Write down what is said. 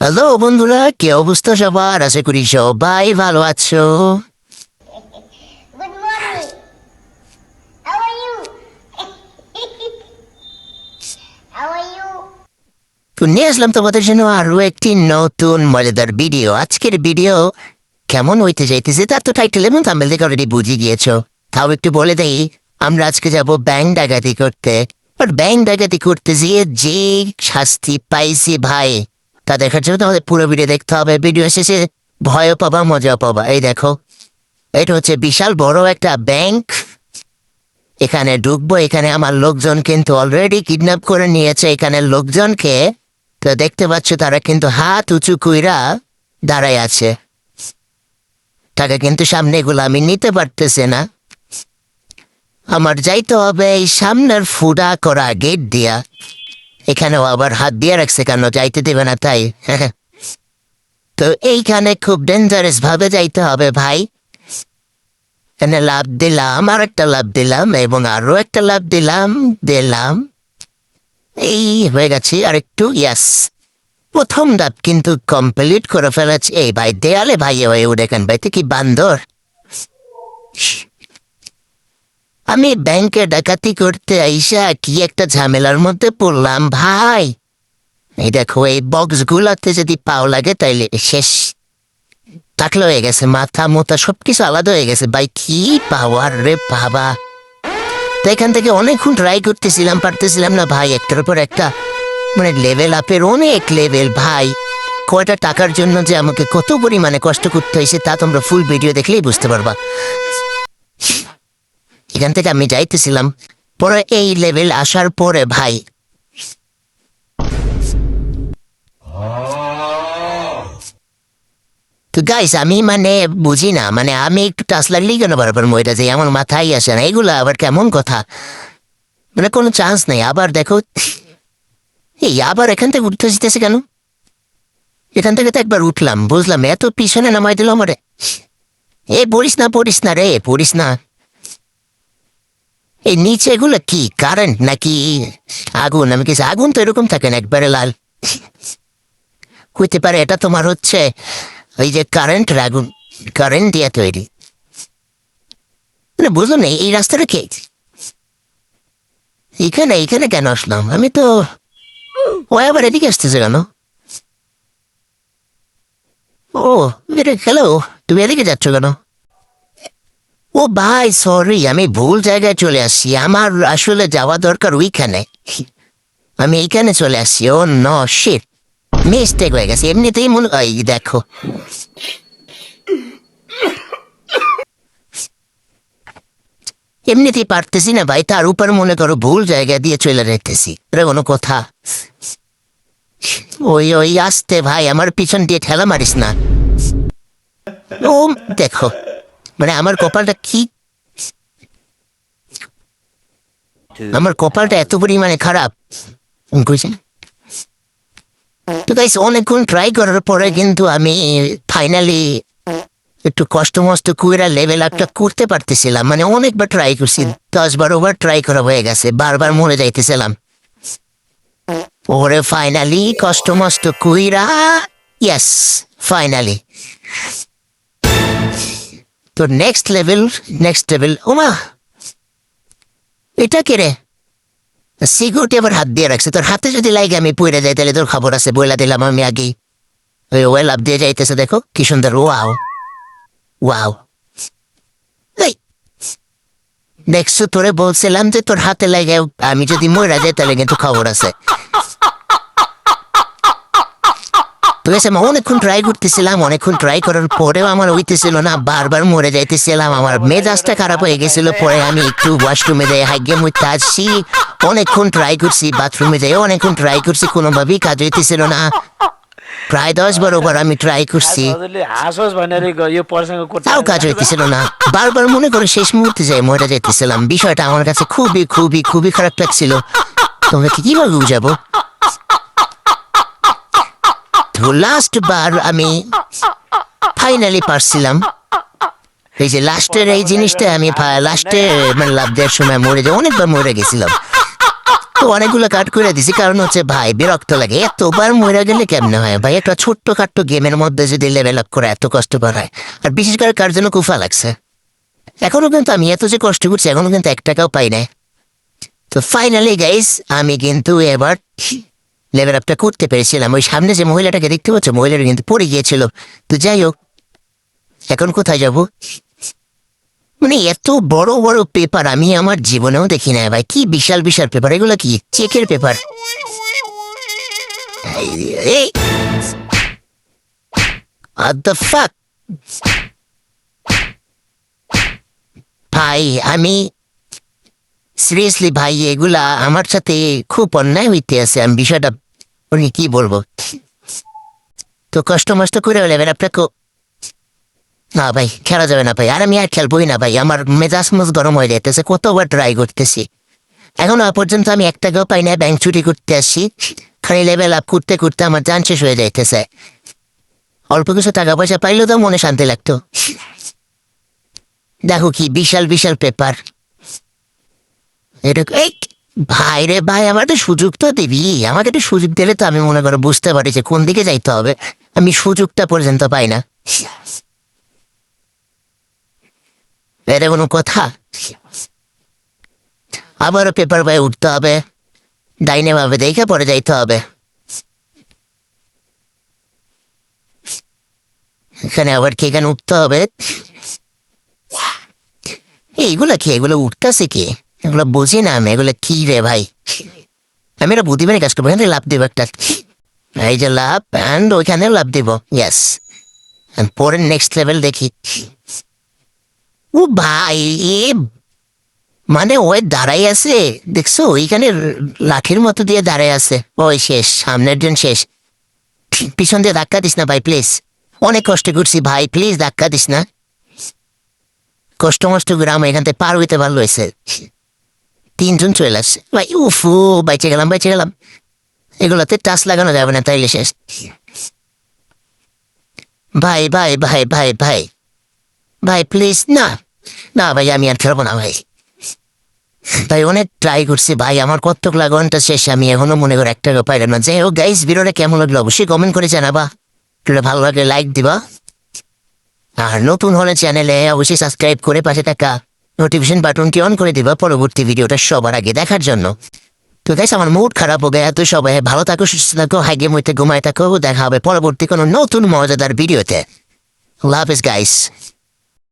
Hello বন্ধুরা কি অবস্থা সবার? আশা করি সবাই ভালো আছো? তো নিয়ে আসলাম তোমাদের জন্য আরও একটি নতুন মজাদার ভিডিও আজকের ভিডিও কেমন হইতে যাইতেছে তার তো টাইটেল এবং থাম্বেল থেকে অলরেডি বুঝে গিয়েছো। তাও একটু বলে দেই আমরা আজকে যাব ব্যাংক ডাকাতি করতে। আর ব্যাংক ডাকাতি করতে গিয়ে যে শাস্তি পাইছি ভাই তা দেখার জন্য তোমাদের পুরো ভিডিও দেখতে হবে। ভিডিও শেষে ভয়ও পাবা, মজাও পাবা। এই দেখো, এটা হচ্ছে বিশাল বড় একটা ব্যাংক এখানে ঢুকবো, এখানে আমার লোকজন কিন্তু অলরেডি কিডন্যাপ করে নিয়েছে এখানে লোকজনকে। তো দেখতে পাচ্ছ, তারা কিন্তু হাত উঁচু কইরা দাঁড়ায় আছে। টাকা কিন্তু সামনে এগুলো আমি নিতে পারতেছে না। আমার যাইতে হবে এই সামনের ফুডা করা গেট দিয়া। এখানেও আবার হাত দিয়ে রাখছে কেন? যাইতে দেবে না তাই। তো এইখানে খুব ডেঞ্জারাস ভাবে যাইতে হবে ভাই। এখানে লাভ দিলাম আর একটা লাভ দিলাম, এবং আরও একটা লাভ দিলাম দিলাম। এই হয়ে গেছে আর একটু ইয়াস প্রথম ডাব কিন্তু কমপ্লিট করে ফেলেছে। এই ভাই, দেয়ালে ভাই হয়ে উঠে কেন ভাই? তুই কি বান্দর? আমি ব্যাংকে ডাকাতি করতে আইসা কি একটা ঝামেলার মধ্যে পড়লাম, ভাই। এই দেখো, এই বক্স গুলাতে যদি পাও লাগে তাইলে শেষ। টাকলো হয়ে গেছে, মাথা মোথা সবকিছু আলাদা হয়ে গেছে। ভাই, কি পাওয়ার রে বাবা। তো এখান থেকে অনেকক্ষণ ট্রাই করতেছিলাম, পারতেছিলাম না, ভাই। একটার পর একটা মানে লেভেল আপের অনেক লেভেল ভাই। কয়টা টাকার জন্য যে আমাকে কত পরিমাণে কষ্ট করতে হয়েছে তা তোমরা ফুল ভিডিও দেখলেই বুঝতে পারবা। এখান থেকে আমি যাইতেছিলাম। পরে এই লেভেল আসার পরে ভাই। তো গাইস আমি মানে বুঝি না মানে আমি একটু টাচ লাগলেই কেন বারবার মইটা যাই? আমার মাথায় আসে না, এগুলো আবার কেমন কথা? মানে কোনো চান্স নেই, আবার দেখো। এই আবার এখান থেকে উঠতে যেতেছে কেন? এখান থেকে তো একবার উঠলাম, বুঝলাম, এত পিছনে নামাই দিল আমারে। এ পড়িস না পড়িস না রে, পড়িস না। এই নিচে এগুলো কি কারেন্ট নাকি আগুন? আমি কিছু আগুন তো এরকম থাকে না একবারে লাল। হইতে পারে এটা তোমার হচ্ছে ওই যে কারেন্ট আগুন কারেন্ট দিয়ে তৈরি। মানে বুঝলো না, এই রাস্তাটা কে? এখানে এখানে কেন আসলাম? আমি তো ও আবার এদিকে আসতেছে কেন? ও, এটা হ্যালো তুমি এদিকে যাচ্ছ কেন? ও ভাই সরি আমি ভুল জায়গায় চলে আসছি। আমার আসলে যাওয়া দরকার ওইখানে। আমি এইখানে চলে আসছি। ও ন শিট মিস্টেক হয়ে গেছে। এমনিতেই মনে এই দেখো। এমনিতেই পারতেছি না ভাই। তার উপর মনে করো ভুল জায়গা দিয়ে চলে যেতেছি। এটা কোনো কথা। ওই ওই, আসতে ভাই, আমার পিছন দিয়ে ঠেলা মারিস না। ও, দেখো। মানে আমার কপালটা কি? আমার কপালটা এত পরিমাণে খারাপ। বুঝছেন তো গাইস অনেকক্ষণ ট্রাই করার পরে কিন্তু আমি ফাইনালি একটু কষ্ট মষ্ট কুয়েরা লেভেল আপটা করতে পারতেছিলাম। মানে অনেকবার ট্রাই করছি দশ বারো বার ট্রাই করা হয়ে গেছে, বারবার মরে যাইতেছিলাম। ওরে ফাইনালি কষ্ট মষ্ট কুইরা ইয়েস ফাইনালি তো নেক্সট লেভেল নেক্সট লেভেল ওমা এটা কে রে? সিকিউরিটি আবার হাত দিয়ে রাখছে। তোর হাতে যদি লাগে আমি পড়ে যাই, তাহলে তোর খবর আছে, বইলা দিলাম আমি আগেই। ওই ওয়েল আপ দিয়ে যাইতেছে, দেখো, কি সুন্দর ওয়াও ওয়াও দেখছ তোরে বলছিলাম যে তোর হাতে লাগে, আমি যদি মরা যাই, তাহলে কিন্তু খবর আছে। বুঝেছিলাম অনেকক্ষণ ট্রাই করতেছিলাম, অনেকক্ষণ ট্রাই করার পরেও আমার হইতেছিল না, বারবার মরে যাইতেছিলাম, আমার মেজাজটা খারাপ হয়ে গেছিল, পরে আমি একটু ওয়াশরুমে যাই হাইগে মধ্যে আসছি অনেকক্ষণ ট্রাই করছি বাথরুমে যাই, অনেকক্ষণ ট্রাই করছি, কোনোভাবেই কাজ হইতেছিল না। প্রায় দশ বারো বার আমি ট্রাই করছি। তাও কাজ হইতেছিল না। বারবার মনে করে শেষ মুহূর্তে যাই, মরে যাইতেছিলাম। বিষয়টা আমার কাছে খুবই খুবই খুবই খারাপ লাগছিল। তোমাকে কীভাবে বুঝাবো? লাস্ট বার আমি ফাইনালি পারছিলাম। এই যে লাস্টের এই জিনিসটা আমি লাস্টে মানে লাভ দেওয়ার সময় মরে যাই অনেকবার মরে গেছিলাম। তো অনেকগুলো কাট করে দিছি, কারণ হচ্ছে ভাই, বিরক্ত লাগে। এতবার মরে গেলে কেমনে হয়? ভাই, একটা ছোট্ট খাট্ট গেমের মধ্যে যদি লেভেল আপ করে এত কষ্ট হয়, আর বিশেষ করে কার জন্য কুফা লাগছে? এখনও কিন্তু আমি এত যে কষ্ট করছি, এখনও কিন্তু এক টাকাও পাই নাই। তো ফাইনালি গাইস আমি কিন্তু এবার লেভেল আপটা করতে পেরেছিলাম। ওই সামনে যে মহিলাটাকে দেখতে পাচ্ছ, মহিলাটা কিন্তু পড়ে গিয়েছিল। তো যাই হোক, এখন কোথায় যাব? মানে এত বড় বড় পেপার আমি আমার জীবনেও দেখি না ভাই। কি বিশাল বিশাল পেপার এগুলো কি? চেকের পেপার এই ফাক ভাই, আমি সিরিয়াসলি ভাই, এগুলা আমার সাথে খুব অন্যায় হইতে আছে। আমি বিষয়টা উনি কি বলব? তো কষ্ট মষ্ট করে লেবেন আপনাকে। না ভাই, খেলা যাবে না ভাই, আর আমি আর খেলবোই না ভাই, আমার মেজাজ মুজ গরম হয়ে যেতেছে কতবার ট্রাই করতেছি। এখনও পর্যন্ত আমি এক টাকাও পাই না ব্যাংক চুরি করতে আসছি, খালি লেভেল আপ করতে করতে আমার যান শেষ হয়ে যাইতেছে। অল্প কিছু টাকা পয়সা পাইলেও তো মনে শান্তি লাগতো। দেখো কি বিশাল বিশাল পেপার এটা এই! ভাই রে ভাই, আমার তো সুযোগ তো দিবি। আমাকে একটু সুযোগ দিলে তো আমি মনে করো বুঝতে পারি যে কোন দিকে যাইতে হবে। আমি সুযোগটা পর্যন্ত পাই না। এটা কোনো কথা? আবারও পেপার পায়ে উঠতে হবে। ডাইনে ভাবে দেখে পরে যাইতে হবে। এখানে আবার কি এখানে উঠতে হবে? এইগুলা কি? এগুলো উঠতেছে কি? এগুলো বুঝি না আমি, এগুলো কি রে ভাই? আমি এটা বুদ্ধিমানের কাজ করব, এখানে লাভ দেবো একটা। এই যে লাভ অ্যান্ড ওইখানে লাভ দিব ইয়েস পরের নেক্সট লেভেল দেখি। ও ভাই, এ মানে ওই দাঁড়াই আছে, দেখছ? ওইখানে লাঠির মতো দিয়ে দাঁড়াই আছে। ওই শেষ, সামনের জন শেষ। পিছন দিয়ে ধাক্কা দিস না ভাই প্লিজ অনেক কষ্ট করছি ভাই প্লিজ ধাক্কা দিস না। কষ্ট মষ্ট করে এখান থেকে পার হইতে ভালো হয়েছে তিনজন চলে আসছে। ভাই, উফু বাইচে গেলাম বাইচে গেলাম। এগুলোতে টাচ লাগানো যাবে না, তাইলে শেষ। ভাই ভাই ভাই ভাই ভাই ভাই প্লিজ না না, ভাই, আমি আর খেলব না, ভাই। ভাই, অনেক ট্রাই করছি, ভাই, আমার কতগুলা ঘণ্টা শেষ, আমি এখনও মনে করি একটা পাইলাম না যাই হোক গাইস ভিডিওটা কেমন লাগল অবশ্যই কমেন্ট করে জানাবা। ভালো লাগলে লাইক দিবা। আর নতুন হলে চ্যানেলে অবশ্যই সাবস্ক্রাইব করে পাশে থাকা। নোটিফিকেশন বাটনটি অন করে দিবা পরবর্তী ভিডিওটা সবার আগে দেখার জন্য। তো গাইস আমার মুড খারাপ হবে এত সবাই ভালো থাকো, সুস্থ থাকো, হাইগে মইতে ঘুমায় থাকো, দেখা হবে পরবর্তী কোনো নতুন মজাদার ভিডিওতে। লাভ ইস গাইস